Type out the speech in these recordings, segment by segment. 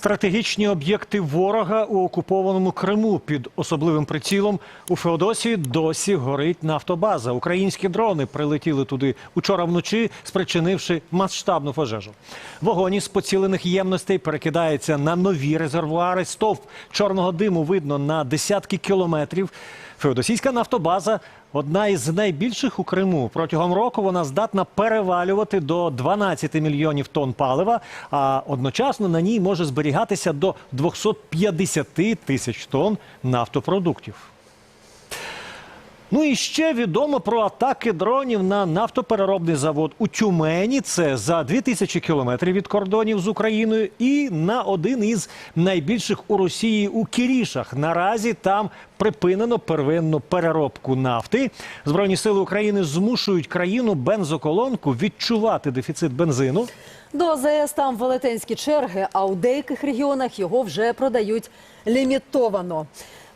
Стратегічні об'єкти ворога у окупованому Криму під особливим прицілом у Феодосії досі горить нафтобаза. Українські дрони прилетіли туди учора вночі, спричинивши масштабну пожежу. Вогонь із поцілених ємностей перекидається на нові резервуари. Стовп чорного диму видно на десятки кілометрів. Феодосійська нафтобаза одна із найбільших у Криму. Протягом року вона здатна перевалювати до 12 мільйонів тонн палива, а одночасно на ній може зберігатися до 250 тисяч тонн нафтопродуктів. Ну і ще відомо про атаки дронів на нафтопереробний завод у Тюмені. Це за 2000 кілометрів від кордонів з Україною, і на один із найбільших у Росії у Кірішах. Наразі там припинено первинну переробку нафти. Збройні сили України змушують країну бензоколонку відчувати дефіцит бензину. До АЗС там велетенські черги, а у деяких регіонах його вже продають лімітовано.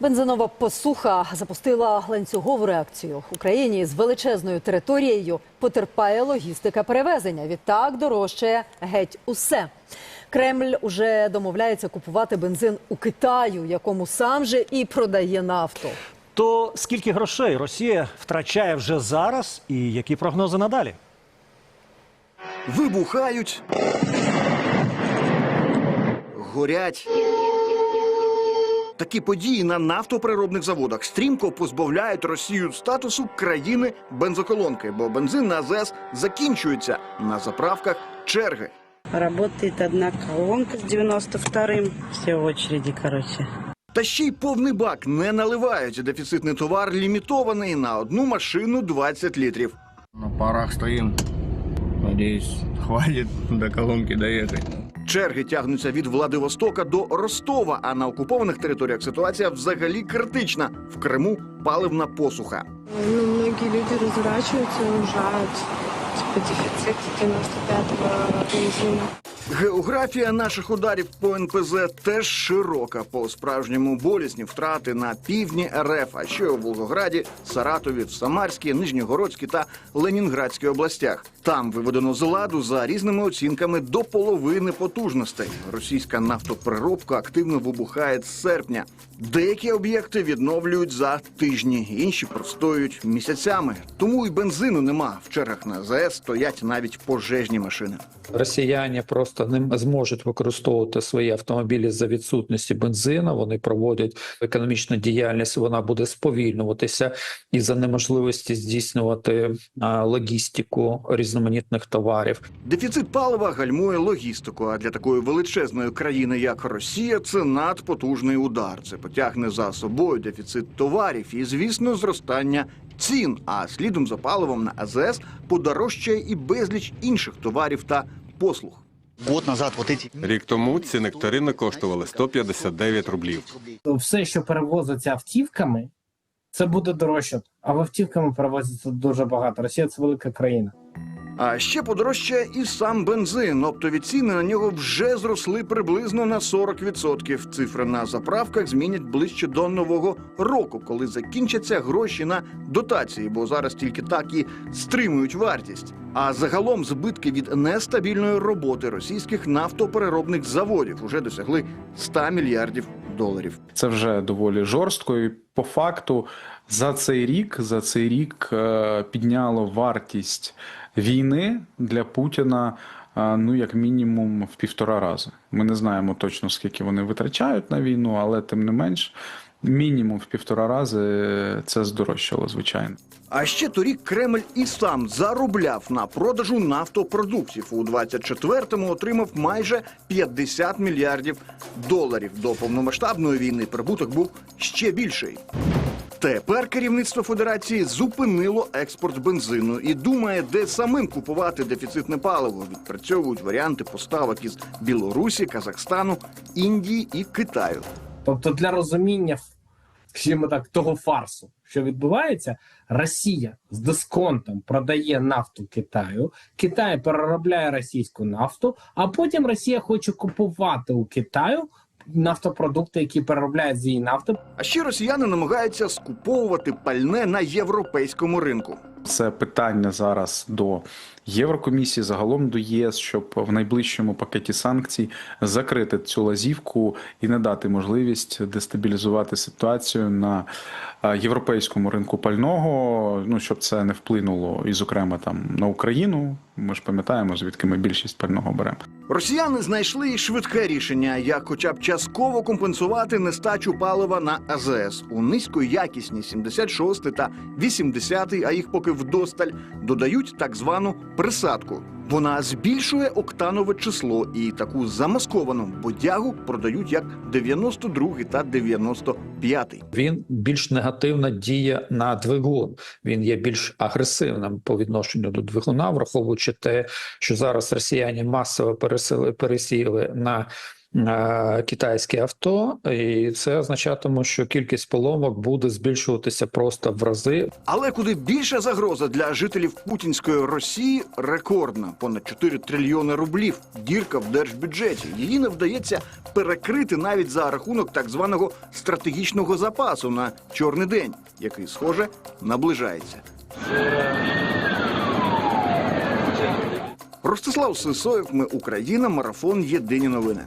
Бензинова посуха запустила ланцюгову реакцію. Україні з величезною територією потерпає логістика перевезення. Відтак дорожчає геть усе. Кремль уже домовляється купувати бензин у Китаю, якому сам же і продає нафту. То скільки грошей Росія втрачає вже зараз, і які прогнози надалі? вибухають, горять. Такі події на нафтопереробних заводах стрімко позбавляють Росію статусу країни бензоколонки, бо бензин на АЗС закінчується на заправках черги. Работает одна колонка с 92-м. Все в очереди, короче. Та ще й повний бак не наливають. Дефіцитний товар лімітований на одну машину 20 літрів. На парах стоим. Надеюсь, хватит до колонки доехать. Черги тягнуться від Владивостока до Ростова, а на окупованих територіях ситуація взагалі критична. В Криму паливна посуха. Ну, многие люди разворачиваются и уезжают. Типа дефицит 95-го бензина. Географія наших ударів по НПЗ теж широка. По справжньому болісні втрати на півдні РФ, а ще у Волгограді, Саратові, в Самарській, Нижньогородській та Ленінградській областях. Там виведено з ладу за різними оцінками до половини потужностей. Російська нафтопереробка активно вибухає з серпня. Деякі об'єкти відновлюють за тижні, інші простоюють місяцями. Тому й бензину нема. В чергах на ЗАЕС стоять навіть пожежні машини. Росіяни просто не зможуть використовувати свої автомобілі за відсутності бензину. Вони проводять економічну діяльність. Вона буде сповільнюватися і за неможливості здійснювати логістику різноманітних товарів. Дефіцит палива гальмує логістику. А для такої величезної країни, як Росія, це надпотужний удар. Це потягне за собою дефіцит товарів і, звісно, зростання цін. А слідом за паливом на АЗС подорожчає і безліч інших товарів та послуг. Год назад вот эти Рік тому ці нектарини коштували 159 рублів. все, що перевозиться автівками, це буде дорожче. А в автівками перевозиться дуже багато. Росія це велика країна. А ще подорожчає і сам бензин. Оптові ціни на нього вже зросли приблизно на 40%. Цифри на заправках змінять ближче до нового року, коли закінчаться гроші на дотації, бо зараз тільки так і стримують вартість. А загалом збитки від нестабільної роботи російських нафтопереробних заводів уже досягли 100 мільярдів доларів. Це вже доволі жорстко. І по факту за цей рік за цей рік е, підняло вартість війни для Путіна. е, Ну, як мінімум, в півтора рази. Ми не знаємо точно, скільки вони витрачають на війну, але тим не менш, мінімум в півтора рази е, це здорожчало, звичайно. А ще торік Кремль і сам заробляв на продажу нафтопродуктів. У 24-му отримав майже 50 мільярдів доларів. До повномасштабної війни прибуток був ще більший. Тепер керівництво федерації зупинило експорт бензину і думає, де самим купувати дефіцитне паливо. Відпрацьовують варіанти поставок із Білорусі, Казахстану, Індії і Китаю. Тобто, для розуміння, скажімо так, того фарсу, що відбувається, Росія з дисконтом продає нафту Китаю, Китай переробляє російську нафту, а потім Росія хоче купувати у Китаю нафтопродукти, які переробляють з її нафти. А ще росіяни намагаються скуповувати пальне на європейському ринку. Це питання зараз до Єврокомісії, загалом до ЄС, щоб в найближчому пакеті санкцій закрити цю лазівку і не дати можливість дестабілізувати ситуацію на е, європейському ринку пального. Ну щоб це не вплинуло і, зокрема, там на Україну. Ми ж пам'ятаємо, звідки ми більшість пального беремо. Росіяни знайшли й швидке рішення, як хоча б частково компенсувати нестачу палива на АЗС у низькоякісні 76 та 80, а їх поки вдосталь, додають так звану присадку. Вона збільшує октанове число і таку замасковану бодягу продають як 92 та 95. Він більш негативно діє на двигун. Він є більш агресивним по відношенню до двигуна, враховуючи те, що зараз росіяни масово пересіли на е, китайське авто, і це означатиме, що кількість поломок буде збільшуватися просто в рази. Але куди більша загроза для жителів путінської Росії рекордна понад 4 трильйони рублів. Дірка в держбюджеті. Її не вдається перекрити навіть за рахунок так званого стратегічного запасу на чорний день, який, схоже, наближається. Ростислав Сисоєв, ми Україна, марафон Єдині новини.